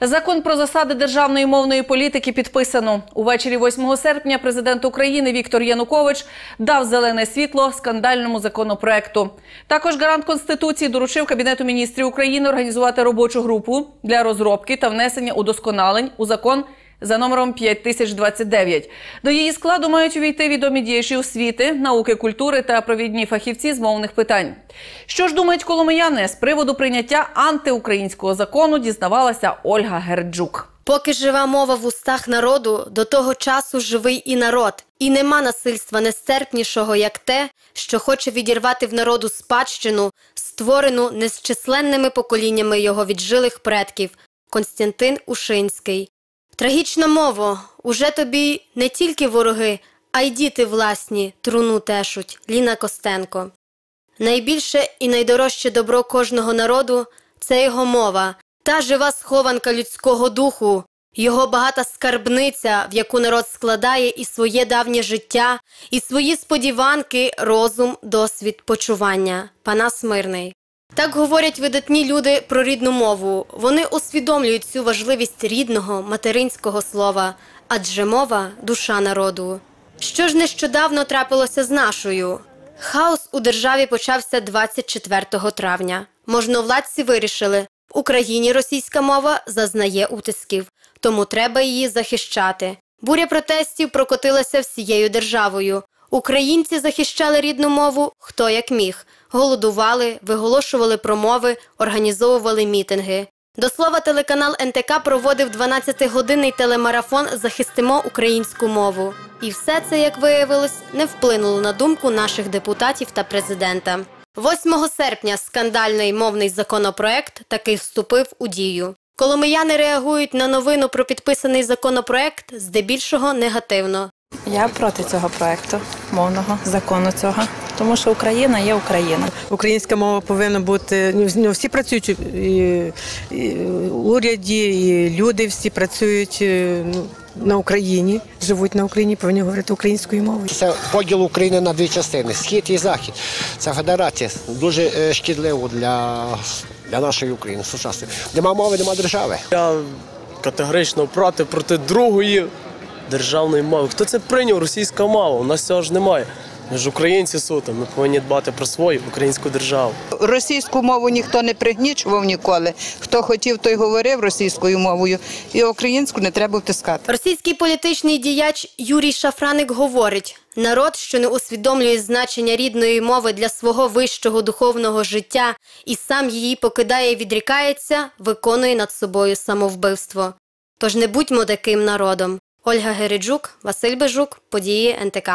Закон про засади державної мовної політики підписано. Увечері 8 серпня президент України Віктор Янукович дав зелене світло скандальному законопроекту. Також гарант Конституції доручив Кабінету міністрів України організувати робочу групу для розробки та внесення удосконалень у закон за номером 5029. До її складу мають увійти відомі діячі освіти, науки, культури та провідні фахівці з мовних питань. Що ж думають коломияни з приводу прийняття антиукраїнського закону, дізнавалася Ольга Герджук. Поки жива мова в устах народу, до того часу живий і народ, і нема насильства нестерпнішого, як те, що хоче відірвати в народу спадщину, створену незчисленними поколіннями його віджилих предків. Константин Ушинський. Трагічна мова, уже тобі не тільки вороги, а й діти власні труну тешуть. Ліна Костенко. Найбільше і найдорожче добро кожного народу це його мова, та жива схованка людського духу, його багата скарбниця, в яку народ складає і своє давнє життя, і свої сподіванки, розум, досвід, почування. Панас Мирний. Так говорять видатні люди про рідну мову. Вони усвідомлюють цю важливість рідного материнського слова, адже мова душа народу. Що ж нещодавно трапилося з нашою? Хаос у державі почався 24 травня. Можновладці вирішили, в Україні російська мова зазнає утисків, тому треба її захищати. Буря протестів прокотилася всією державою. Українці захищали рідну мову хто як міг. Голодували, виголошували промови, організовували мітинги. До слова, телеканал НТК проводив 12-годинний телемарафон Захистимо українську мову. І все це, як виявилось, не вплинуло на думку наших депутатів та президента. 8 серпня скандальний мовний законопроект таки вступив у дію. Коломияни реагують на новину про підписаний законопроект здебільшого негативно. Я проти цього проекту, мовного закону цього, тому що Україна є Україна. Українська мова повинна бути. Ну, всі працюють і, і уряді, і люди всі працюють е, ну, на Україні, живуть на Україні, повинні говорити українською мовою. Це поділ України на дві частини схід і захід. Це федерація дуже е, шкідливо для, для нашої України сучасної. Нема мови, нема держави. Я категорично проти проти другої державної мови. Хто це прийняв? Російська мова. У нас цього ж немає. Ми ж українці суто. Ми повинні дбати про свою українську державу. Російську мову ніхто не пригнічував ніколи. Хто хотів, той говорив російською мовою, і українську не треба втискати. Російський політичний діяч Юрій Шафраник говорить: народ, що не усвідомлює значення рідної мови для свого вищого духовного життя і сам її покидає і відрікається, виконує над собою самовбивство. Тож не будьмо таким народом. Ольга Гериджук, Василь Бежук, події НТК.